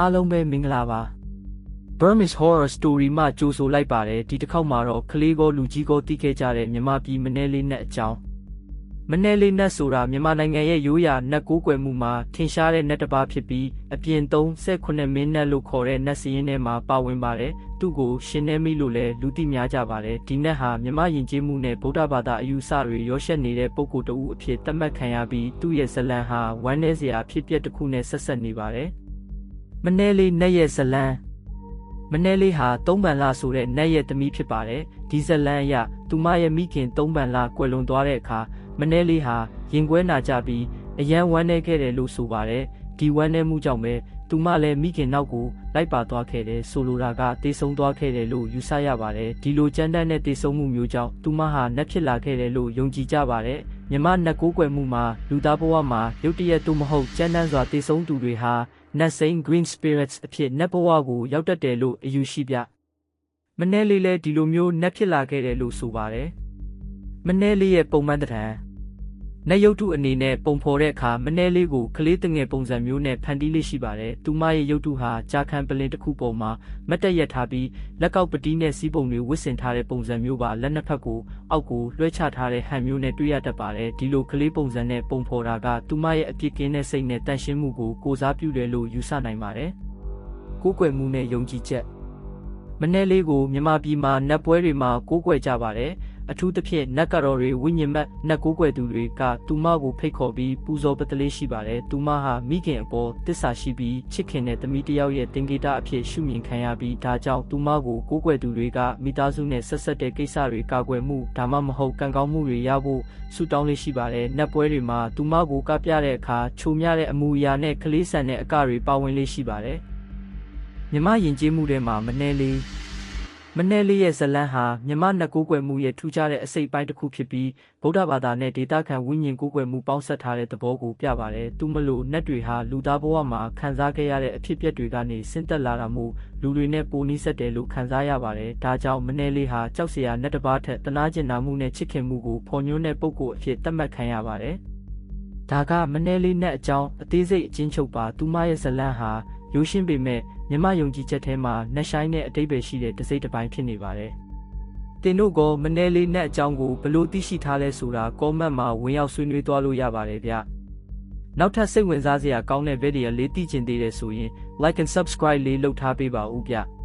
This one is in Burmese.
အားလုံးပဲမင်္ဂလာပါ Burmese Horror Story မှကြိုဆိုလိုက်ပါတယ်ဒီတစ်ခေါက်မှာတော့ကလေးကောလူကြီးကောတီးခဲ့ကြတဲ့မြမပြည်မနယ်လေးနဲ့အကြောင်းမနယ်လေးနဲ့ဆိုတာမြန်မာနိုင်ငံရဲ့ရိုးရာနတ်ကိုးကွယ်မှုမှာထင်ရှားတဲ့နတ်တစ်ပါးဖြစ်ပြီးအပြင်38မင်းနတ်လို့ခေါ်တဲ့နတ်စရင်ထဲမှာပါဝင်ပါတယ်သူ့ကိုရှင်နေမိလို့လည်းလူသိများကြပါတယ်ဒီနတ်ဟာမြမယဉ်ကျေးမှုနဲ့ဗုဒ္ဓဘာသာအယူဆတွေရောရှက်နေတဲ့ပုဂ္ဂိုလ်တဦးအဖြစ်သတ်မှတ်ခံရပြီးသူ့ရဲ့ဇလံဟာဝမ်းနည်းစရာဖြစ်ပျက်တစ်ခုနဲ့ဆက်ဆက်နေပါတယ် မနယ်လေးနဲ့ရဲ့ဇလံမနယ်လေးဟာသုံးပန်လာဆိုတဲ့နတ်ရဲ့သမီးဖြစ်ပါတယ်ဒီဇလန်အရသူမရဲ့မိခင်သုံးပန်လာကွယ်လွန်သွားတဲ့အခါမနယ်လေးဟာရင်ကွဲနာကြပြီးအယံဝမ်းနေခဲ့တယ်လို့ဆိုပါတယ် ဒီဝမ်းနေမှုကြောင့်ပဲသူမလည်းမိခင်နောက်ကိုလိုက်ပါသွားခဲ့တယ်ဆိုလိုတာကတေဆုံးသွားခဲ့တယ်လို့ယူဆရပါတယ်ဒီလိုကြမ်းတမ်းတဲ့တေဆုံးမှုမျိုးကြောင့်သူမဟာနတ်ဖြစ်လာခဲ့တယ်လို့ယုံကြည်ကြပါတယ်မြမနတ်ကိုးကွယ်မှုမှာလူသားဘဝမှာရုတ်တရက်သို့မဟုတ်ကြမ်းတမ်းစွာတေဆုံးသူတွေဟာနတ်စိန် green spirits အဖြစ်နတ်ဘဝကိုရောက်တတ်တယ်လို့အယူရှိပြမနဲလေးလည်းဒီလိုမျိုးနတ်ဖြစ်လာခဲ့တယ်လို့ဆိုပါတယ်မနဲလေးရဲ့ပုံမှန်တံ နတ်ရုပ်တုအနေနဲ့ပုံဖော်တဲ့အခါမနဲလေးကိုကလေးတငယ်ပုံစံမျိုးနဲ့ဖန်တီးလေးရှိပါတယ်။သူမရဲ့ရုပ်တုဟာကြာခံပလင်တစ်ခုပေါ်မှာမတ်တက်ရက်ထားပြီးလက်ကောက်ပတိနဲ့စီးပုံတွေဝစ်ဆင်ထားတဲ့ပုံစံမျိုးပါလက်နှစ်ဖက်ကိုအောက်ကိုလွှဲချထားတဲ့ဟန်မျိုးနဲ့တွေ့ရတတ်ပါတယ်။ဒီလိုကလေးပုံစံနဲ့ပုံဖော်တာကသူမရဲ့အပြစ်ကင်းတဲ့စိတ်နဲ့တန်ရှင်းမှုကိုကိုစားပြုတယ်လို့ယူဆနိုင်ပါတယ်။ကိုးကွယ်မှုနဲ့ယုံကြည်ချက်မနဲလေးကိုမြန်မာပြည်မှာနတ်ပွဲတွေမှာကိုးကွယ်ကြပါတယ်။ အထူးသဖြင့်နတ်ကတော်တွေဝိညာဉ်မက်နတ်ကိုးကွယ်သူတွေကသူမကိုဖိတ်ခေါ်ပြီးပူဇော်ပတလေးရှိပါတယ်။သူမဟာမိခင်အပေါ်တစ္ဆာရှိပြီးချစ်ခင်တဲ့သမီးတစ်ယောက်ရဲ့တင်ဂီတာအဖြစ်ရှုမြင်ခံရပြီးဒါကြောင့်သူမကိုကိုးကွယ်သူတွေကမိသားစုနဲ့ဆက်ဆက်တဲ့ကိစ္စတွေကာကွယ်မှုဒါမှမဟုတ်ကံကောင်းမှုတွေရဖို့ဆုတောင်းလေးရှိပါတယ်။နတ်ပွဲတွေမှာသူမကိုကပြတဲ့အခါချိုမြတဲ့အမူအရာနဲ့ကလေးဆန်တဲ့အကတွေပါဝင်လေးရှိပါတယ်။မြမယဉ်ကျေးမှုထဲမှာမနှဲလေး မနယ်လေးရဲ့ဇလန်းဟာမြမနတ်ကိုးကွယ်မှုရဲ့ထူးခြားတဲ့အစိတ်ပိုင်းတစ်ခုဖြစ်ပြီးဗုဒ္ဓဘာသာနဲ့ဒေသခံဝိညာဉ်ကိုးကွယ်မှုပေါင်းစပ်ထားတဲ့သဘောကိုပြပါတယ်။သူမလို့နတ်တွေဟာလူသားဘဝမှာခံစားခဲ့ရတဲ့အဖြစ်အပျက်တွေကနေဆင်းသက်လာတာမို့လူတွေနဲ့ပိုနီးစပ်တယ်လို့ခံစားရပါတယ်။ဒါကြောင့်မနယ်လေးဟာကြောက်စရာနတ်တစ်ပါးထက်တနာကျင်နာမှုနဲ့ချစ်ခင်မှုကိုဖော်ညွှန်းတဲ့ပုံကိုအဖြစ်သတ်မှတ်ခံရပါတယ်။ဒါကမနယ်လေးနဲ့အကြောင်းအသေးစိတ်အချင်းချုပ်ပါသူမရဲ့ဇလန်းဟာ ရိုးရှင်းပေမဲ့မြမယုံကြည်ချက်ထဲမှာနှက်ဆိုင်တဲ့အတိတ်ပဲရှိတဲ့တစိမ့်တစ်ပိုင်းဖြစ်နေပါတယ်။တင်တို့ကမနယ်လေးနဲ့အကြောင်းကိုဘလို့သိရှိထားလဲဆိုတာကောမန့်မှာဝင်ရောက်ဆွေးနွေးသွားလို့ရပါတယ်ဗျ။နောက်ထပ်စိတ်ဝင်စားစရာကောင်းတဲ့ဗီဒီယိုလေးသိချင်သေးတယ်ဆိုရင် like and subscribe လေးလုပ်ထားပေးပါဦးဗျ။